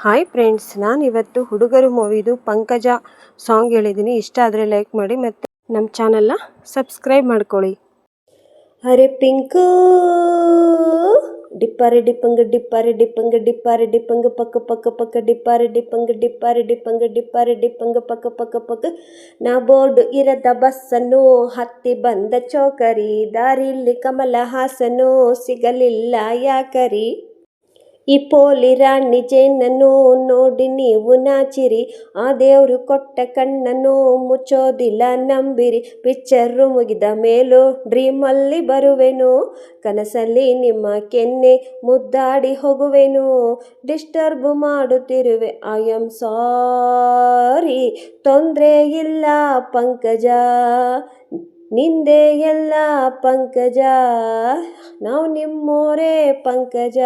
Hi friends ನಾನು ಇವತ್ತು ಹುಡುಗರು ಮೂವಿದು ಪಂಕಜ ಸಾಂಗ್ ಹೇಳಿದ್ದೀನಿ. ಇಷ್ಟ ಆದರೆ ಲೈಕ್ ಮಾಡಿ ಮತ್ತು ನಮ್ಮ ಚಾನಲ್ನ ಸಬ್ಸ್ಕ್ರೈಬ್ ಮಾಡ್ಕೊಳ್ಳಿ. ಅರೆ ಪಿಂಕು, ಡಿಪ್ಪಾರೆ ಡಿಪ್ಪಂಗ ಡಿಪ್ಪಾರೆ ಡಿಪ್ಪಂಗ ಡಿಪ್ಪಾರೆ ಡಿಪ್ಪಂಗ, ಪಕ್ಕ ಪಕ್ಕ ಪಕ್ಕ ಡಿಪ್ಪಾರೆ ಡಿಪ್ಪಂಗ ಡಿಪ್ಪಾರೆ ಡಿಪ್ಪಂಗ ಡಿಪ್ಪಾರೆ ಡಿಪ್ಪಂಗ, ಪಕ್ಕ ಪಕ್ಕ ಪಕ್ಕ. ನಾ ಬೋರ್ಡ್ ಇರದ ಬಸ್ಸನ್ನು ಹತ್ತಿ ಬಂದ ಚೌಕರಿ, ದಾರಿಲಿ ಕಮಲ ಹಾಸನು ಸಿಗಲಿಲ್ಲ ಯಾಕರಿ? ಈ ಪೋಲಿ ರಾಣಿ ಜೇನನ್ನು ನೋಡಿ ನೀವು ನಾಚಿರಿ. ಆ ದೇವರು ಕೊಟ್ಟ ಕಣ್ಣನ್ನು ಮುಚ್ಚೋದಿಲ್ಲ ನಂಬಿರಿ. ಪಿಕ್ಚರು ಮುಗಿದ ಮೇಲೂ ಡ್ರೀಮಲ್ಲಿ ಬರುವೆನು. ಕನಸಲ್ಲಿ ನಿಮ್ಮ ಕೆನ್ನೆ ಮುದ್ದಾಡಿ ಹೋಗುವೆನು. ಡಿಸ್ಟರ್ಬ್ ಮಾಡುತ್ತಿರುವೆ. I am sorry. ತೊಂದರೆ ಇಲ್ಲ ಪಂಕಜ. ನಿಂದೆ ಎಲ್ಲ ಪಂಕಜ, ನಾವು ನಿಮ್ಮೋರೇ ಪಂಕಜ.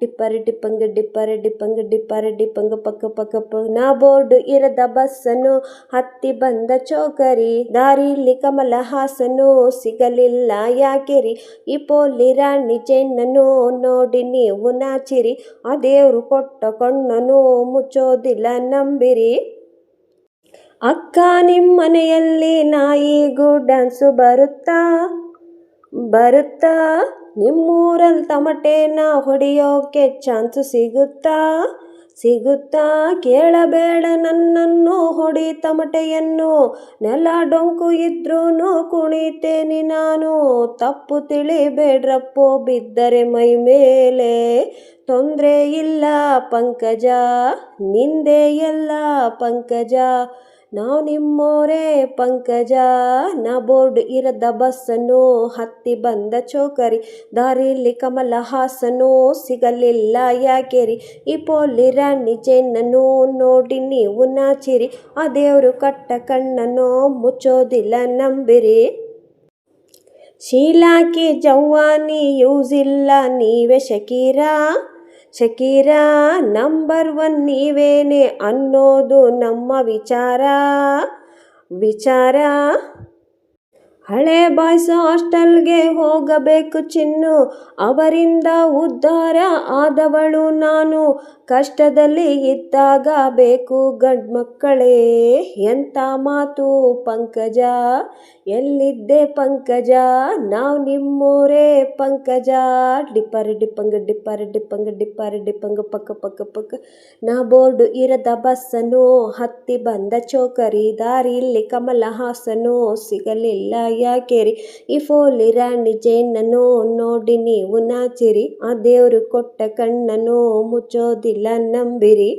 ಡಿಪ್ಪರ್, ಡಿಪ್ಪಂಗ ಡಿಪ್ಪರ್ ಡಿಪ್ಪಂಗ ಡಿಪ್ಪರ್, ಡಿಪ್ಪಂಗ ಪಕ್ಕ ಪಕ್ಕ ಪ ನಾ ಬೋರ್ಡ್ ಇರದ ಬಸ್ಸನು ಹತ್ತಿ ಬಂದ ಚೌಕರಿ. ದಾರಿಲಿ ಕಮಲ ಹಾಸನು ಸಿಗಲಿಲ್ಲ. ಯಾಕೆರಿ? ಈ ಪೋಲಿ ರಾಣಿ ಚೆನ್ನನು ನೋಡಿ ನೀವು ನಾಚಿರಿ. ಆ ದೇವರು ಕೊಟ್ಟ ಕಣ್ಣನು ಮುಚ್ಚೋದಿಲ್ಲ, ನಂಬಿರಿ. ಅಕ್ಕ ನಿಮ್ಮನೆಯಲ್ಲಿ ನಾಯಿಗೂ ಡ್ಯಾನ್ಸು ಬರುತ್ತಾ? ಬರುತ್ತಾ? ನಿಮ್ಮೂರಲ್ಲಿ ತಮಟೆನ ಹೊಡೆಯೋಕೆ ಚಾನ್ಸು ಸಿಗುತ್ತಾ? ಸಿಗುತ್ತಾ? ಕೇಳಬೇಡ ನನ್ನನ್ನು, ಹೊಡಿ ತಮಟೆಯನ್ನು. ನೆಲ ಡೊಂಕು ಇದ್ರೂ ಕುಣಿತೇನೆ ನಾನು. ತಪ್ಪು ತಿಳಿಬೇಡ್ರಪ್ಪೋ, ಬಿದ್ದರೆ ಮೈ ಮೇಲೆ ತೊಂದರೆ ಇಲ್ಲ, ಪಂಕಜ. ನಿಂದೆ ಎಲ್ಲ ಪಂಕಜ. ನಾವು ನಿಮ್ಮೋರೇ ಪಂಕಜ, ನಾ ಬೋರ್ಡ್ ಇರದ ಬಸ್ಸನ್ನು ಹತ್ತಿ ಬಂದ ಚೌಕರಿ ದಾರಿಲಿ ಕಮಲ ಹಾಸನು ಸಿಗಲಿಲ್ಲ ಯಾಕೆರಿ ಈ ಪೋಲಿ ರಾಣಿ ಚೆನ್ನನು ನೋಡಿ ನೀವು ನಾಚಿರಿ, ಆ ದೇವರು ಕಟ್ಟ ಕಣ್ಣನ್ನು ಮುಚ್ಚೋದಿಲ್ಲ ನಂಬಿರಿ. ಶೀಲಾಕಿ, ಜವ್ವಾನಿ ಯೂಸ್ ಇಲ್ಲ ನೀವೇ ಶಕೀರಾ. ಶಕೀರಾ ನಂಬರ್ ಒನ್ ನೀವೇನೆ ಅನ್ನೋದು ನಮ್ಮ ವಿಚಾರ. ವಿಚಾರ ಹಳೆ ಬಾಯ್ಸ್ ಹಾಸ್ಟೆಲ್ಗೆ ಹೋಗಬೇಕು ಚಿನ್ನು. ಅವರಿಂದ ಉದ್ಧಾರ ಆದವಳು ನಾನು. ಕಷ್ಟದಲ್ಲಿ ಇದ್ದಾಗ ಬೇಕು ಗಂಡು ಮಕ್ಕಳೇ ಎಂಥ ಮಾತು ಪಂಕಜ? ಎಲ್ಲಿದ್ದೆ ಪಂಕಜ? ನಾವು ನಿಮ್ಮೂರೇ ಪಂಕಜ. ಡಿಪ್ಪರ್, ಡಿಪ್ಪಂಗ ಡಿಪ್ಪರ್ ಡಿಪ್ಪಂಗ ಡಿಪ್ಪರ್, ಡಿಪ್ಪಂಗ ಪಕ್ಕ ಪಕ್ಕ ಪಕ್ಕ ನಾ ಬೋರ್ಡು ಇರದ ಬಸ್ಸನು. ಹತ್ತಿ ಬಂದ ಚೌಕರಿ ದಾರಿಯಲ್ಲಿ ಕಮಲ ಹಾಸನು ಸಿಗಲಿಲ್ಲ ಯಾಕೆರಿ ಈ ಫೋಲಿ ರಾಣಿ ಜೇನನ್ನು ನೋಡಿ ನೀವು ನಾಚಿರಿ. ಆ ದೇವರು ಕೊಟ್ಟ ಕಣ್ಣನ್ನು ಮುಚ್ಚೋದಿಲ್ಲ ನಂಬಿರಿ.